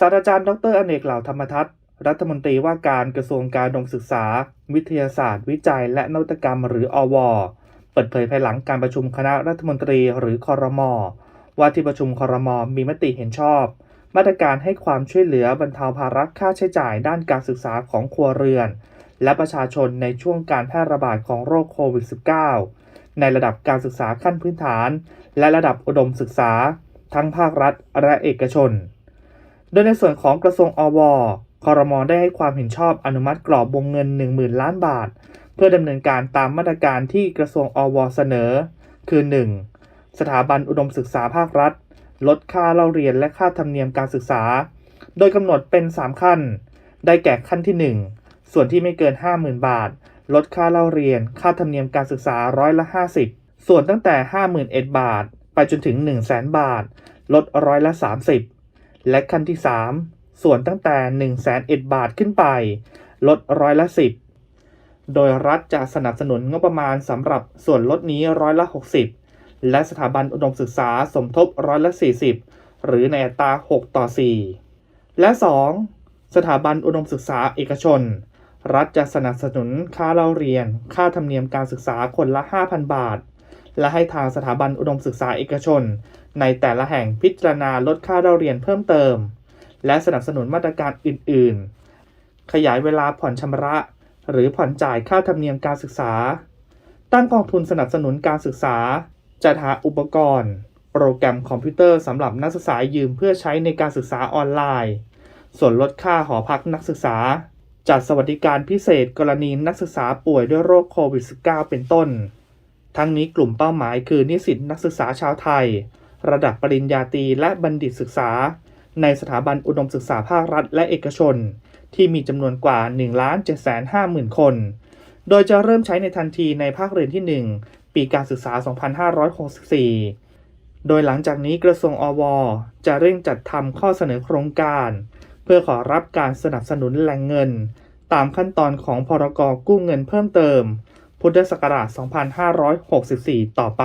ศาสตราจารย์ดรอเนกเหล่าธรรมทัศน์รัฐมนตรีว่าการกระทรวงการดมศึกษา วิทยาศาสตร์ วิจัย และนวัตกรรมหรืออว เปิดเผยภายหลังการประชุมคณะรัฐมนตรีหรือคอรมอว่าที่ประชุมคอรมอมีมติเห็นชอบ มาตรการให้ความช่วยเหลือบรรเทาภาระค่าใช้จ่ายด้านการศึกษาของครัวเรือน และประชาชนในช่วงการแพร่ระบาดของโรคโควิด -19 ในระดับการศึกษาขั้นพื้นฐาน และระดับอุดมศึกษา ทั้งภาครัฐและเอกชน โดยในส่วนของกระทรวงอวคอรมอได้ให้ความเห็นชอบอนุมัติกรอบวงเงิน 10,000 ล้านบาท เพื่อดำเนินการตามมาตรการที่กระทรวงอวเสนอ คือ 1. สถาบันอุดมศึกษาภาครัฐ ลดค่าเล่าเรียนและค่าธรรมเนียมการศึกษา โดยกำหนดเป็น 3 ขั้น ได้แก่ขั้นที่ 1 ส่วนที่ไม่เกิน 50,000 บาท ลดค่าเล่าเรียน ค่าธรรมเนียมการศึกษาร้อยละ 50 ส่วนตั้งแต่ 51,000 บาท ไปจนถึง 100,000บาท ลดร้อยละ 30 และขั้นที่ 3 ส่วนตั้งแต่101,000บาทขึ้นไป ลดร้อยละ 10 โดยรัฐจะสนับสนุนงบประมาณสำหรับส่วนลดนี้ร้อยละ 60 และสถาบันอุดมศึกษาสมทบร้อยละ 40 หรือในอัตรา 6 ต่อ 4 และ 2. สถาบันอุดมศึกษาเอกชน รัฐจะสนับสนุนค่าเล่าเรียน ค่าธรรมเนียมการศึกษาคนละ 5,000 บาท และให้ทางสถาบันอุดมศึกษาเอกชน ในแต่ละแห่งพิจารณาลดค่าเล่าเรียนเพิ่มเติม และสนับสนุนมาตรการอื่น ๆ ขยายเวลาผ่อนชำระ หรือผ่อนจ่ายค่าธรรมเนียมการศึกษา ตั้งกองทุนสนับสนุนการศึกษา จัดหาอุปกรณ์ โปรแกรมคอมพิวเตอร์สำหรับนักศึกษายืมเพื่อใช้ในการศึกษาออนไลน์ ส่วนลดค่าหอพักนักศึกษาจัดสวัสดิการพิเศษกรณีนักศึกษาป่วยด้วยโรคโควิด -19 เป็นต้น ทั้งนี้กลุ่มเป้าหมายคือนิสิตนักศึกษาชาวไทย ระดับปริญญาตรีและบัณฑิตศึกษา ในสถาบันอุดมศึกษาภาครัฐและเอกชน ที่มีจำนวนกว่า 1 7 5 0 0 0 0 คน โดยจะเริ่มใช้ในทันทีในภาคเรียนที่ 1 ปีการศึกษา 2564 โดยหลังจากนี้กระทรวงอว จะเร่งจัดทำข้อเสนอโครงการ เพื่อขอรับการสนับสนุนแหล่งเงิน ตามขั้นตอนของพรกกู้เงินเพิ่มเติม พุทธศักราช 2564 ต่อไป